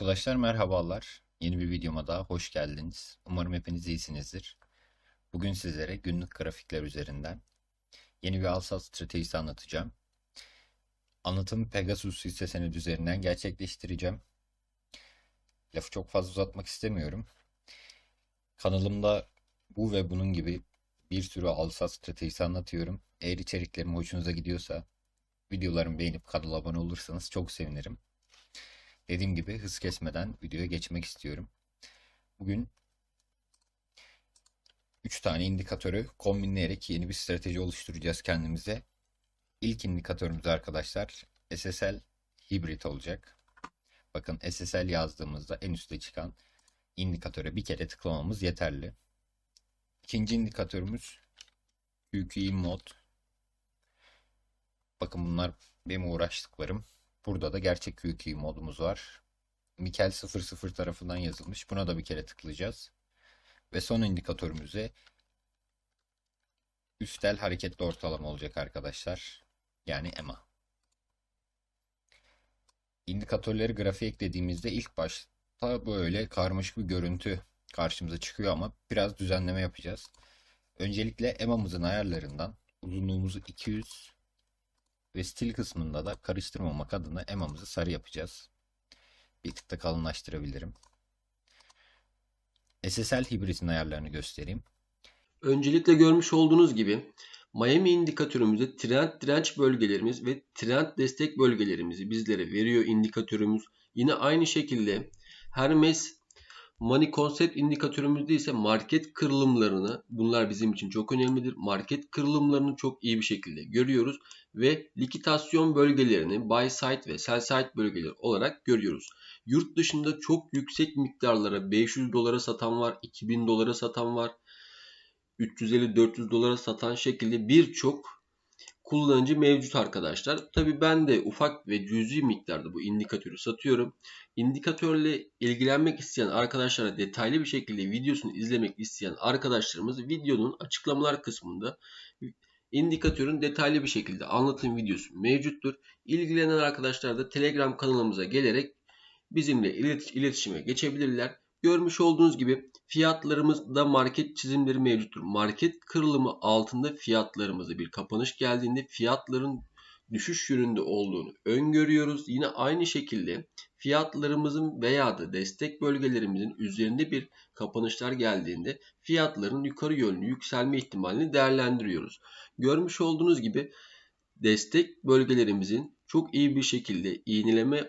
Arkadaşlar merhabalar. Yeni bir videoma daha hoş geldiniz. Umarım hepiniz iyisinizdir. Bugün sizlere günlük grafikler üzerinden yeni bir al-sat stratejisi anlatacağım. Anlatımı Pegasus hisse senedi üzerinden gerçekleştireceğim. Lafı çok fazla uzatmak istemiyorum. Kanalımda bu ve bunun gibi bir sürü al-sat stratejisi anlatıyorum. Eğer içeriklerim hoşunuza gidiyorsa videolarımı beğenip kanala abone olursanız çok sevinirim. Dediğim gibi hız kesmeden videoya geçmek istiyorum. Bugün 3 tane indikatörü kombinleyerek yeni bir strateji oluşturacağız kendimize. İlk indikatörümüz arkadaşlar SSL hibrit olacak. Bakın SSL yazdığımızda en üstte çıkan indikatöre bir kere tıklamamız yeterli. İkinci indikatörümüz QQI mod. Bakın bunlar benim uğraştıklarım. Burada da gerçek QQ modumuz var. Mikel 00 tarafından yazılmış. Buna da bir kere tıklayacağız. Ve son indikatörümüze üstel hareketli ortalama olacak arkadaşlar. Yani EMA. İndikatörleri grafiğe eklediğimizde ilk başta böyle karmaşık bir görüntü karşımıza çıkıyor ama biraz düzenleme yapacağız. Öncelikle EMA'mızın ayarlarından uzunluğumuzu 200 ve stil kısmında da karıştırmamak adına EMA'mızı sarı yapacağız. Bir tık da kalınlaştırabilirim. SSL hibritin ayarlarını göstereyim. Öncelikle görmüş olduğunuz gibi Miami indikatörümüzde trend direnç bölgelerimiz ve trend destek bölgelerimizi bizlere veriyor indikatörümüz. Yine aynı şekilde Hermes Money Concept indikatörümüzde ise market kırılımlarını bunlar bizim için çok önemlidir. Market kırılımlarını çok iyi bir şekilde görüyoruz ve likitasyon bölgelerini buy side ve sell side bölgeleri olarak görüyoruz. Yurt dışında çok yüksek miktarlara 500 dolara satan var, 2000 dolara satan var. 350-400 dolara satan şekilde birçok kullanıcı mevcut arkadaşlar. Tabi ben de ufak ve cüzi miktarda bu indikatörü satıyorum. İndikatörle ilgilenmek isteyen arkadaşlara detaylı bir şekilde videosunu izlemek isteyen arkadaşlarımız videonun açıklamalar kısmında indikatörün detaylı bir şekilde anlatım videosu mevcuttur. İlgilenen arkadaşlar da Telegram kanalımıza gelerek bizimle iletişime geçebilirler. Görmüş olduğunuz gibi fiyatlarımızda market çizimleri mevcuttur. Market kırılımı altında fiyatlarımıza bir kapanış geldiğinde fiyatların düşüş yönünde olduğunu öngörüyoruz. Yine aynı şekilde fiyatlarımızın veya da destek bölgelerimizin üzerinde bir kapanışlar geldiğinde fiyatların yukarı yönlü yükselme ihtimalini değerlendiriyoruz. Görmüş olduğunuz gibi destek bölgelerimizin çok iyi bir şekilde iğneleme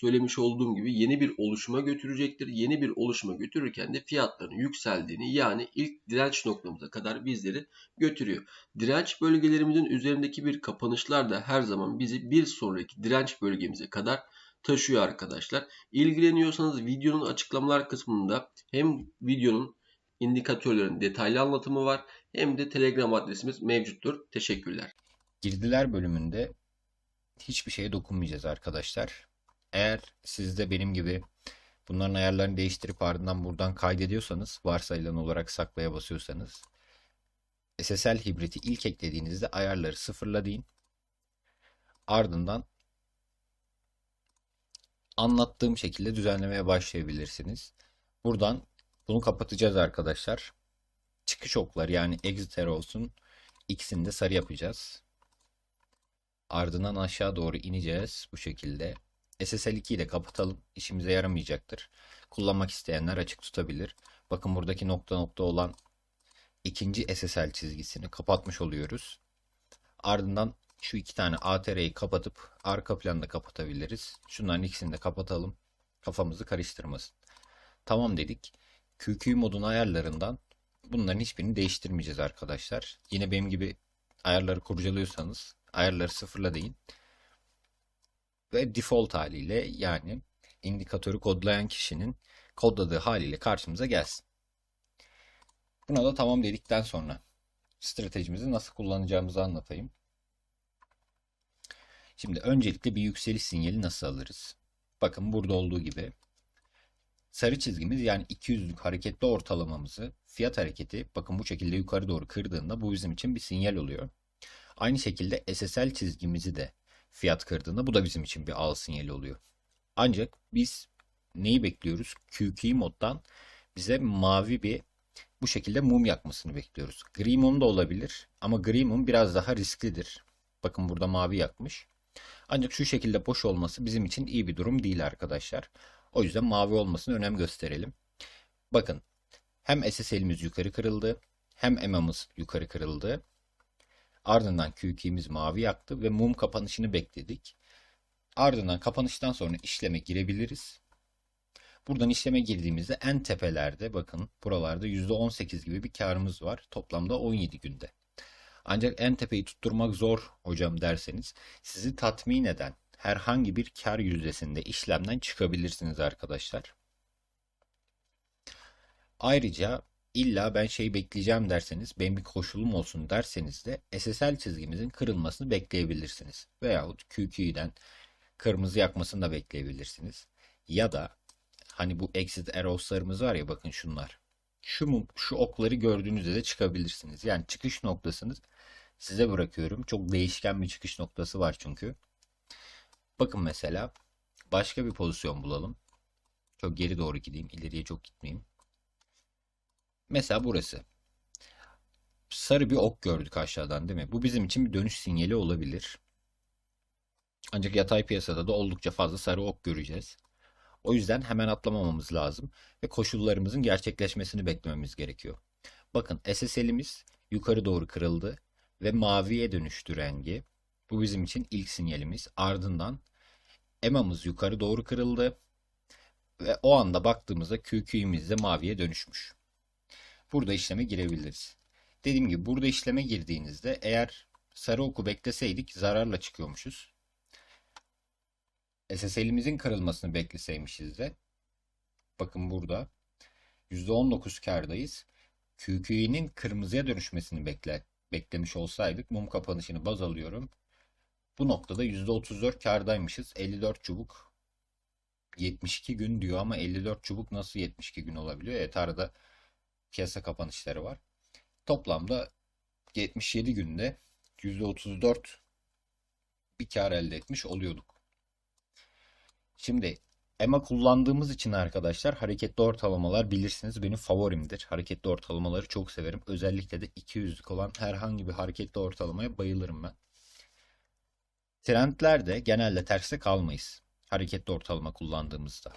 söylemiş olduğum gibi yeni bir oluşuma götürecektir. Yeni bir oluşuma götürürken de fiyatların yükseldiğini yani ilk direnç noktamıza kadar bizleri götürüyor. Direnç bölgelerimizin üzerindeki bir kapanışlar da her zaman bizi bir sonraki direnç bölgemize kadar taşıyor arkadaşlar. İlgileniyorsanız videonun açıklamalar kısmında hem videonun indikatörlerin detaylı anlatımı var hem de Telegram adresimiz mevcuttur. Teşekkürler. Girdiler bölümünde hiçbir şeye dokunmayacağız arkadaşlar. Eğer siz de benim gibi bunların ayarlarını değiştirip ardından buradan kaydediyorsanız varsayılan olarak saklaya basıyorsanız SSL hibriti ilk eklediğinizde ayarları sıfırla deyin. Ardından anlattığım şekilde düzenlemeye başlayabilirsiniz. Buradan bunu kapatacağız arkadaşlar. Çıkış okları yani exit olsun. İkisini de sarı yapacağız. Ardından aşağı doğru ineceğiz bu şekilde. SSL 2'yi de kapatalım. İşimize yaramayacaktır. Kullanmak isteyenler açık tutabilir. Bakın buradaki nokta nokta olan ikinci SSL çizgisini kapatmış oluyoruz. Ardından şu iki tane ATR'yi kapatıp arka planı da kapatabiliriz. Şunların ikisini de kapatalım. Kafamızı karıştırmasın. Tamam dedik. QQ modun ayarlarından bunların hiçbirini değiştirmeyeceğiz arkadaşlar. Yine benim gibi ayarları kurcalıyorsanız ayarları sıfırla deyin ve default haliyle yani indikatörü kodlayan kişinin kodladığı haliyle karşımıza gelsin. Buna da tamam dedikten sonra stratejimizi nasıl kullanacağımızı anlatayım. Şimdi öncelikle bir yükseliş sinyali nasıl alırız? Bakın burada olduğu gibi sarı çizgimiz yani 200'lük hareketli ortalamamızı fiyat hareketi bakın bu şekilde yukarı doğru kırdığında bu bizim için bir sinyal oluyor. Aynı şekilde SSL çizgimizi de fiyat kırdığında bu da bizim için bir al sinyali oluyor. Ancak biz neyi bekliyoruz? QQ moddan bize mavi bir bu şekilde mum yakmasını bekliyoruz. Gri mum da olabilir ama gri mum biraz daha risklidir. Bakın burada mavi yakmış. Ancak şu şekilde boş olması bizim için iyi bir durum değil arkadaşlar. O yüzden mavi olmasına önem gösterelim. Bakın hem SSL'imiz yukarı kırıldı hem EMA'mız yukarı kırıldı. Ardından QQ'miz mavi yaktı ve mum kapanışını bekledik. Ardından kapanıştan sonra işleme girebiliriz. Buradan işleme girdiğimizde en tepelerde bakın buralarda %18 gibi bir karımız var. Toplamda 17 günde. Ancak en tepeyi tutturmak zor hocam derseniz sizi tatmin eden herhangi bir kar yüzdesinde işlemden çıkabilirsiniz arkadaşlar. Ayrıca illa ben şey bekleyeceğim derseniz benim bir koşulum olsun derseniz de SSL çizgimizin kırılmasını bekleyebilirsiniz. Veyahut QQ'den kırmızı yakmasını da bekleyebilirsiniz. Ya da hani bu exit arrows'larımız var ya bakın şunlar. Şu, şu okları gördüğünüzde de çıkabilirsiniz. Yani çıkış noktasınız size bırakıyorum. Çok değişken bir çıkış noktası var çünkü. Bakın mesela başka bir pozisyon bulalım. Çok geri doğru gideyim. ileriye çok gitmeyeyim. Mesela burası. Sarı bir ok gördük aşağıdan değil mi? Bu bizim için bir dönüş sinyali olabilir. Ancak yatay piyasada da oldukça fazla sarı ok göreceğiz. O yüzden hemen atlamamamız lazım ve koşullarımızın gerçekleşmesini beklememiz gerekiyor. Bakın SSL'imiz yukarı doğru kırıldı ve maviye dönüştü rengi. Bu bizim için ilk sinyalimiz. Ardından EMA'mız yukarı doğru kırıldı ve o anda baktığımızda QQ'miz de maviye dönüşmüş. Burada işleme girebiliriz. Dediğim gibi burada işleme girdiğinizde eğer sarı oku bekleseydik zararla çıkıyormuşuz. SSL'imizin kırılmasını bekleseymişiz de bakın burada %19 kârdayız. QQ'nin kırmızıya dönüşmesini bekle, beklemiş olsaydık mum kapanışını baz alıyorum. Bu noktada %34 kârdaymışız. 54 çubuk 72 gün diyor ama 54 çubuk nasıl 72 gün olabiliyor? Evet arada piyasa kapanışları var. Toplamda 77 günde %34 bir kar elde etmiş oluyorduk. Şimdi EMA kullandığımız için arkadaşlar hareketli ortalamalar bilirsiniz benim favorimdir. Hareketli ortalamaları çok severim. Özellikle de 200'lük olan herhangi bir hareketli ortalamaya bayılırım ben. Trendlerde genelde terste kalmayız. Hareketli ortalama kullandığımızda.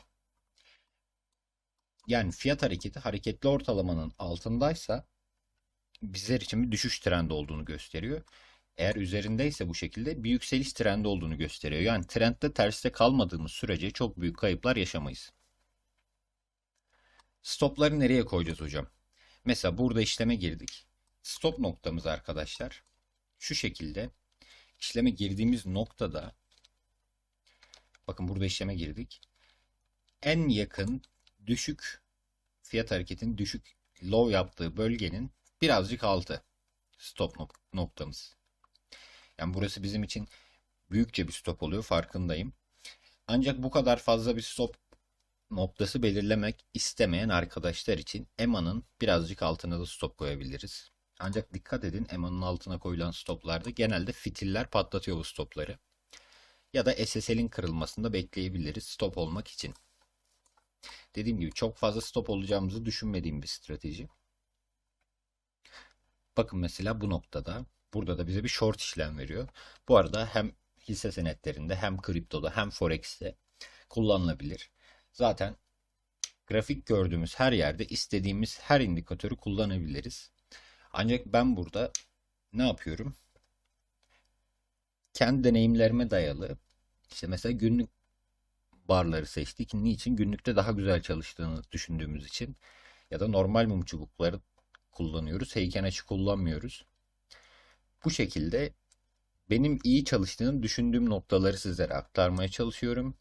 Yani fiyat hareketi hareketli ortalamanın altındaysa bizler için bir düşüş trendi olduğunu gösteriyor. Eğer üzerindeyse bu şekilde bir yükseliş trendi olduğunu gösteriyor. Yani trendde terste kalmadığımız sürece çok büyük kayıplar yaşamayız. Stopları nereye koyacağız hocam? Mesela burada işleme girdik. Stop noktamız arkadaşlar şu şekilde işleme girdiğimiz noktada bakın burada işleme girdik. En yakın düşük fiyat hareketinin düşük low yaptığı bölgenin birazcık altı stop nok- noktamız. Yani burası bizim için büyükçe bir stop oluyor farkındayım. Ancak bu kadar fazla bir stop noktası belirlemek istemeyen arkadaşlar için EMA'nın birazcık altına da stop koyabiliriz. Ancak dikkat edin EMA'nın altına koyulan stoplarda genelde fitiller patlatıyor bu stopları. Ya da SSL'in kırılmasını da bekleyebiliriz stop olmak için. Dediğim gibi çok fazla stop olacağımızı düşünmediğim bir strateji. Bakın mesela bu noktada burada da bize bir short işlem veriyor. Bu arada hem hisse senetlerinde hem kriptoda hem forex'te kullanılabilir. Zaten grafik gördüğümüz her yerde istediğimiz her indikatörü kullanabiliriz. Ancak ben burada ne yapıyorum? Kendi deneyimlerime dayalı işte mesela günlük barları seçtik. Niçin? Günlükte daha güzel çalıştığını düşündüğümüz için ya da normal mum çubukları kullanıyoruz. Heyken açı kullanmıyoruz. Bu şekilde benim iyi çalıştığını düşündüğüm noktaları sizlere aktarmaya çalışıyorum.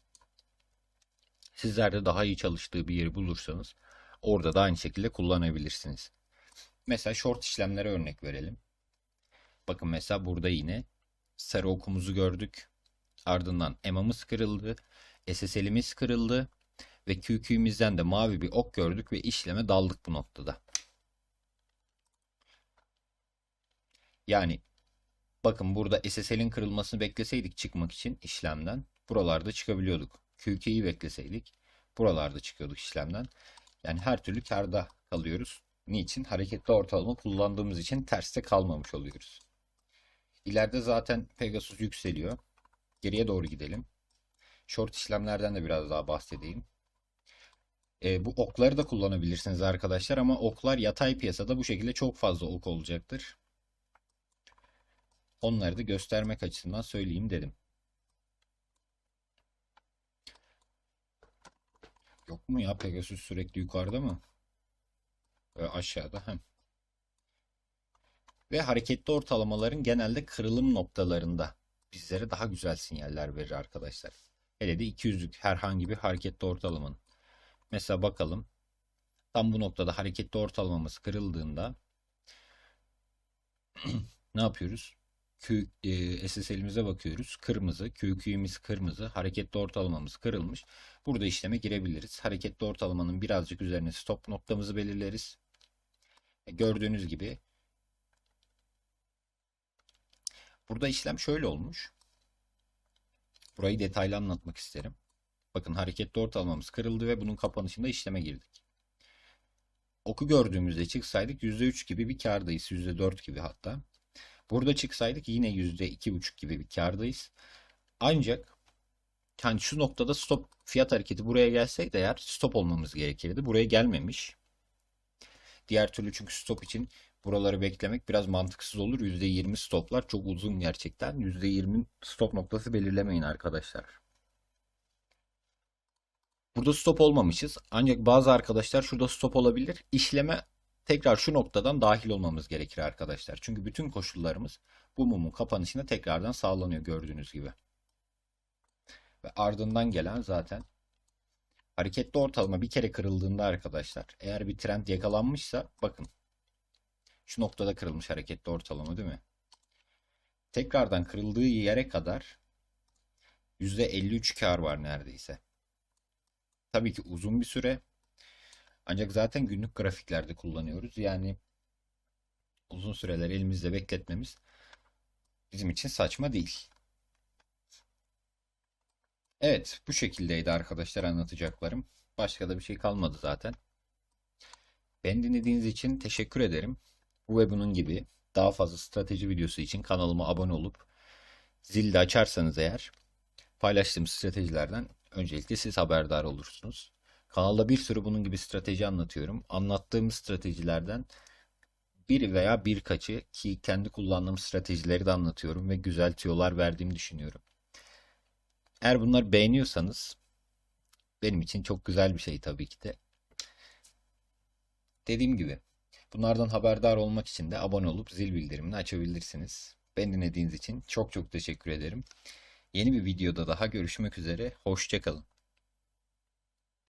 Sizler de daha iyi çalıştığı bir yeri bulursanız orada da aynı şekilde kullanabilirsiniz. Mesela short işlemlere örnek verelim. Bakın mesela burada yine sarı okumuzu gördük. Ardından EMA'mız kırıldı. SSL'imiz kırıldı. Ve QQ'mizden de mavi bir ok gördük ve işleme daldık bu noktada. Yani bakın burada SSL'in kırılmasını bekleseydik çıkmak için işlemden buralarda çıkabiliyorduk. QQ'yi bekleseydik buralarda çıkıyorduk işlemden. Yani her türlü karda kalıyoruz. Niçin? Hareketli ortalama kullandığımız için terste kalmamış oluyoruz. İleride zaten Pegasus yükseliyor. Geriye doğru gidelim. Short işlemlerden de biraz daha bahsedeyim. E, bu okları da kullanabilirsiniz arkadaşlar ama oklar yatay piyasada bu şekilde çok fazla ok olacaktır. Onları da göstermek açısından söyleyeyim dedim. Yok mu ya Pegasus sürekli yukarıda mı? Ve aşağıda hem. Ve hareketli ortalamaların genelde kırılım noktalarında bizlere daha güzel sinyaller verir arkadaşlar. Hele de 200'lük herhangi bir hareketli ortalamanın. Mesela bakalım. Tam bu noktada hareketli ortalamamız kırıldığında ne yapıyoruz? Q, e, SSL'imize bakıyoruz. Kırmızı. QQ'miz kırmızı. Hareketli ortalamamız kırılmış. Burada işleme girebiliriz. Hareketli ortalamanın birazcık üzerine stop noktamızı belirleriz. E, gördüğünüz gibi burada işlem şöyle olmuş. Burayı detaylı anlatmak isterim. Bakın hareketli ortalamamız kırıldı ve bunun kapanışında işleme girdik. Oku gördüğümüzde çıksaydık %3 gibi bir kardayız. %4 gibi hatta. Burada çıksaydık yine %2,5 gibi bir kardayız. Ancak yani şu noktada stop fiyat hareketi buraya gelseydi eğer stop olmamız gerekirdi. Buraya gelmemiş. Diğer türlü çünkü stop için buraları beklemek biraz mantıksız olur. %20 stoplar çok uzun gerçekten. %20 stop noktası belirlemeyin arkadaşlar. Burada stop olmamışız. Ancak bazı arkadaşlar şurada stop olabilir. İşleme tekrar şu noktadan dahil olmamız gerekir arkadaşlar. Çünkü bütün koşullarımız bu mumun kapanışına tekrardan sağlanıyor gördüğünüz gibi. Ve ardından gelen zaten hareketli ortalama bir kere kırıldığında arkadaşlar eğer bir trend yakalanmışsa bakın şu noktada kırılmış hareketli ortalama değil mi? Tekrardan kırıldığı yere kadar %53 kar var neredeyse. Tabii ki uzun bir süre. Ancak zaten günlük grafiklerde kullanıyoruz. Yani uzun süreler elimizde bekletmemiz bizim için saçma değil. Evet, bu şekildeydi arkadaşlar anlatacaklarım. Başka da bir şey kalmadı zaten. Beni dinlediğiniz için teşekkür ederim. Bu ve bunun gibi daha fazla strateji videosu için kanalıma abone olup zil de açarsanız eğer paylaştığım stratejilerden öncelikle siz haberdar olursunuz. Kanalda bir sürü bunun gibi strateji anlatıyorum. Anlattığım stratejilerden bir veya birkaçı ki kendi kullandığım stratejileri de anlatıyorum ve güzel tüyolar verdiğimi düşünüyorum. Eğer bunları beğeniyorsanız benim için çok güzel bir şey tabii ki de. Dediğim gibi bunlardan haberdar olmak için de abone olup zil bildirimini açabilirsiniz. Beni dinlediğiniz için çok çok teşekkür ederim. Yeni bir videoda daha görüşmek üzere. Hoşçakalın.